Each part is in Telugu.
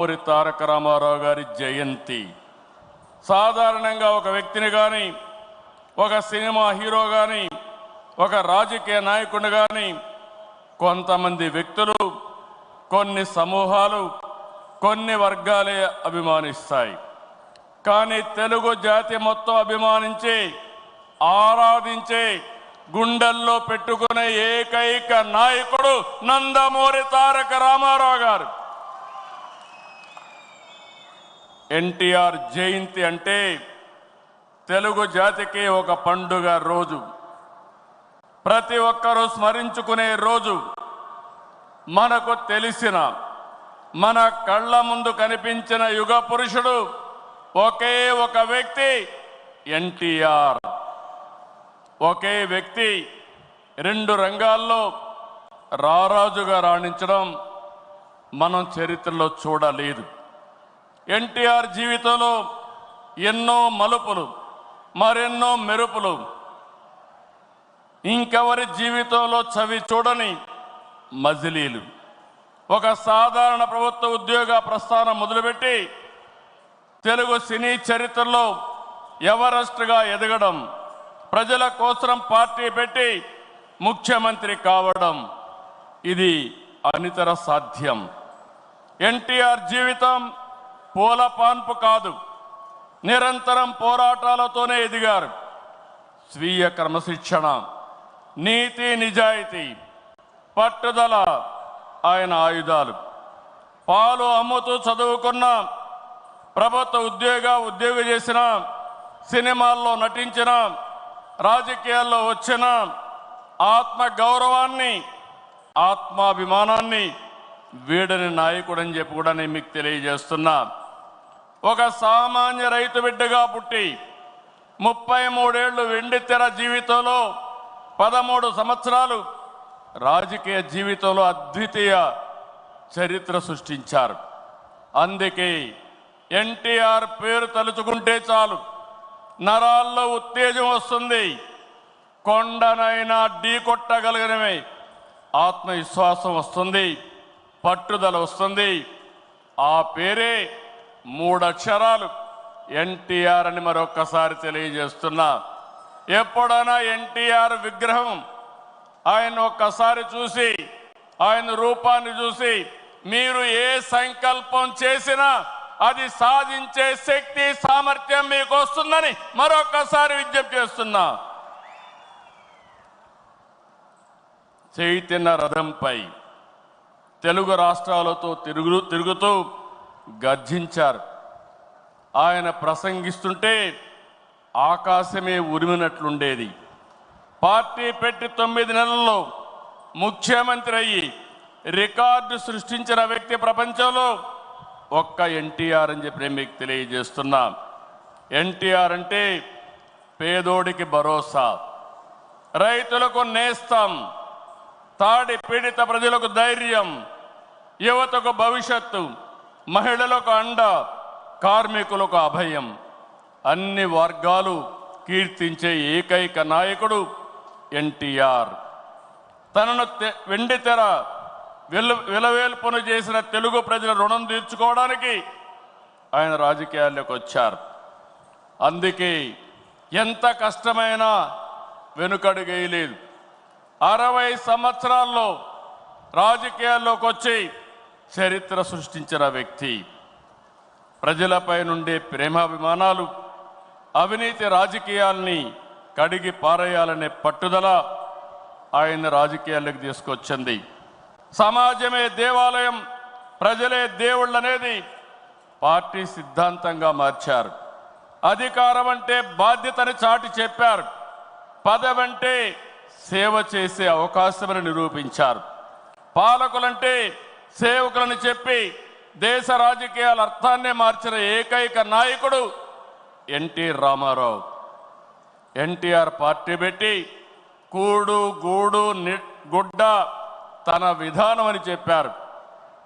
పూరి తారక రామారావు గారి జయంతి. సాధారణంగా ఒక వ్యక్తిని కానీ ఒక సినిమా హీరో కానీ ఒక రాజకీయ నాయకుడు కానీ కొంతమంది వ్యక్తులు కొన్ని సమూహాలు కొన్ని వర్గాలే అభిమానిస్తాయి. కానీ తెలుగు జాతి మొత్తం అభిమానించి ఆరాధించే గుండెల్లో పెట్టుకునే ఏకైక నాయకుడు నందమూరి తారక రామారావు గారు. ఎన్టీఆర్ జయంతి అంటే తెలుగు జాతికి ఒక పండుగ రోజు. ప్రతి ఒక్కరూ స్మరించుకునే రోజు. మనకు తెలిసిన మన కళ్ళ ముందు కనిపించిన యుగ పురుషుడు ఒకే ఒక వ్యక్తి ఎన్టీఆర్. ఒకే వ్యక్తి రెండు రంగాల్లో రారాజుగా రాణించడం మనం చరిత్రలో చూడలేదు. ఎన్టీఆర్ జీవితంలో ఎన్నో మలుపులు మరెన్నో మెరుపులు. ఇంకెవరి జీవితంలో చవి చూడని మజిలీలు. ఒక సాధారణ ప్రభుత్వ ఉద్యోగ ప్రస్థానం మొదలుపెట్టి తెలుగు సినీ చరిత్రలో ఎవరెస్ట్గా ఎదగడం ప్రజల కోసం పార్టీ పెట్టి ముఖ్యమంత్రి కావడం ఇది అనితర సాధ్యం. ఎన్టీఆర్ జీవితం పూల పాన్పు కాదు నిరంతరం పోరాటాలతోనే ఎదిగారు. స్వీయ క్రమశిక్షణ నీతి నిజాయితీ పట్టుదల ఆయన ఆయుధాలు. పాలు అమ్ముతూ చదువుకున్న ప్రభుత్వ ఉద్యోగ ఉద్యోగం చేసిన సినిమాల్లో నటించిన రాజకీయాల్లో వచ్చిన ఆత్మ గౌరవాన్ని ఆత్మాభిమానాన్ని వీడని నాయకుడని చెప్పి కూడా నేను మీకు తెలియజేస్తున్నా. ఒక సామాన్య రైతు బిడ్డగా పుట్టి ముప్పై మూడేళ్ళు వెండి తెర జీవితంలో పదమూడు సంవత్సరాలు రాజకీయ జీవితంలో అద్వితీయ చరిత్ర సృష్టించారు. అందుకే ఎన్టీఆర్ పేరు తలుచుకుంటే చాలు. నరాల్లో ఉత్తేజం వస్తుంది. కొండనైనా ఢీ కొట్టగలిగినవి ఆత్మవిశ్వాసం వస్తుంది. పట్టుదల వస్తుంది. ఆ పేరే మూడు అక్షరాలు ఎన్టీఆర్ అని మరొక్కసారి తెలియజేస్తున్నా. ఎప్పుడైనా ఎన్టీఆర్ విగ్రహం ఆయన ఒక్కసారి చూసి ఆయన రూపాన్ని చూసి మీరు ఏ సంకల్పం చేసినా అది సాధించే శక్తి సామర్థ్యం మీకు వస్తుందని మరొకసారి విజ్ఞప్తి చేస్తున్నా. చైతన్య రథంపై తెలుగు రాష్ట్రాలతో తిరుగు తిరుగుతూ గర్జించారు. ఆయన ప్రసంగిస్తుంటే ఆకాశమే ఉరిమినట్లుండేది. పార్టీ పెట్టి తొమ్మిది నెలల్లో ముఖ్యమంత్రి అయ్యి రికార్డు సృష్టించిన వ్యక్తి ప్రపంచంలో ఒక్క ఎన్టీఆర్ అని చెప్పి మీకు తెలియజేస్తున్నా. ఎన్టీఆర్ అంటే పేదోడికి భరోసా రైతులకు నేస్తం తాడి పీడిత ప్రజలకు ధైర్యం యువతకు భవిష్యత్తు మహిళలకు అండ కార్మికులకు అభయం. అన్ని వర్గాలు కీర్తించే ఏకైక నాయకుడు ఎన్టీఆర్. తనను తె- వెండి తెర విల విలవేల్పును చేసిన తెలుగు ప్రజల రుణం తీర్చుకోవడానికి ఆయన రాజకీయాల్లోకి వచ్చారు. అందుకే ఎంత కష్టమైనా వెనుకడుగేయలేదు. అరవై సంవత్సరాల్లో రాజకీయాల్లోకి వచ్చి చరిత్ర సృష్టించిన వ్యక్తి. ప్రజలపై నుండే ప్రేమాభిమానాలు అవినీతి రాజకీయాల్ని కడిగి పారేయాలనే పట్టుదల ఆయన రాజకీయాల్లోకి తీసుకొచ్చింది. సమాజమే దేవాలయం ప్రజలే దేవుళ్ళనేది పార్టీ సిద్ధాంతంగా మార్చారు. అధికారం అంటే బాధ్యతని చాటి చెప్పారు. పదవంటే సేవ చేసే అవకాశమని నిరూపించారు. పాలకులంటే సేవకులను చెప్పి దేశ రాజకీయాల అర్థాన్నే మార్చిన ఏకైక నాయకుడు ఎన్టీ రామారావు. ఎన్టీఆర్ పార్టీ పెట్టి కూడు గూడు ని- గుడ్డ తన విధానం అని చెప్పారు.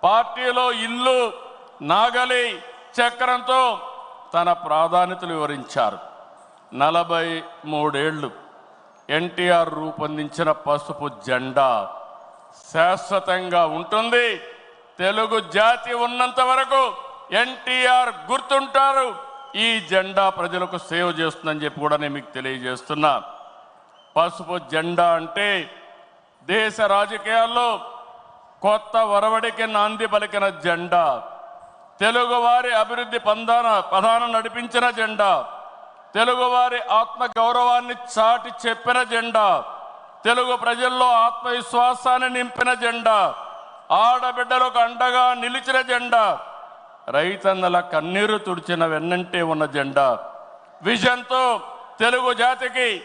పార్టీలో ఇల్లు నాగలి చక్రంతో తన ప్రాధాన్యతలు వివరించారు. నలభై మూడేళ్ళు ఎన్టీఆర్ రూపొందించిన పసుపు జెండా శాశ్వతంగా ఉంటుంది. తెలుగు జాతి ఉన్నంత వరకు ఎన్టీఆర్ గుర్తుంటారు. ఈ జెండా ప్రజలకు సేవ్ చేస్తుందని చెప్పి కూడా నేను మీకు తెలియజేస్తున్నా. పసుపు జెండా అంటే దేశ రాజకీయాల్లో కొత్త వరవడికి నాంది పలికిన జెండా. తెలుగువారి అభివృద్ధి పందాన ప్రధానం నడిపించిన జెండా. తెలుగువారి ఆత్మ గౌరవాన్ని చాటి చెప్పిన జెండా. తెలుగు ప్రజల్లో ఆత్మవిశ్వాసాన్ని నింపిన జెండా. ఆడబిడ్డలకు అండగా నిలిచిన జెండా. రైతన్నల కన్నీరు తుడిచిన వెన్నంటే ఉన్న జెండా. విజన్తో తెలుగు జాతికి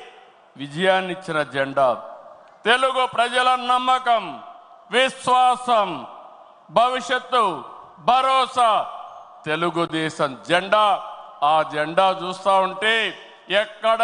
విజయాన్నిచ్చిన జెండా. తెలుగు ప్రజల నమ్మకం విశ్వాసం భవిష్యత్తు భరోసా. తెలుగుదేశం జెండా. ఆ జెండా చూస్తా ఉంటే ఎక్కడ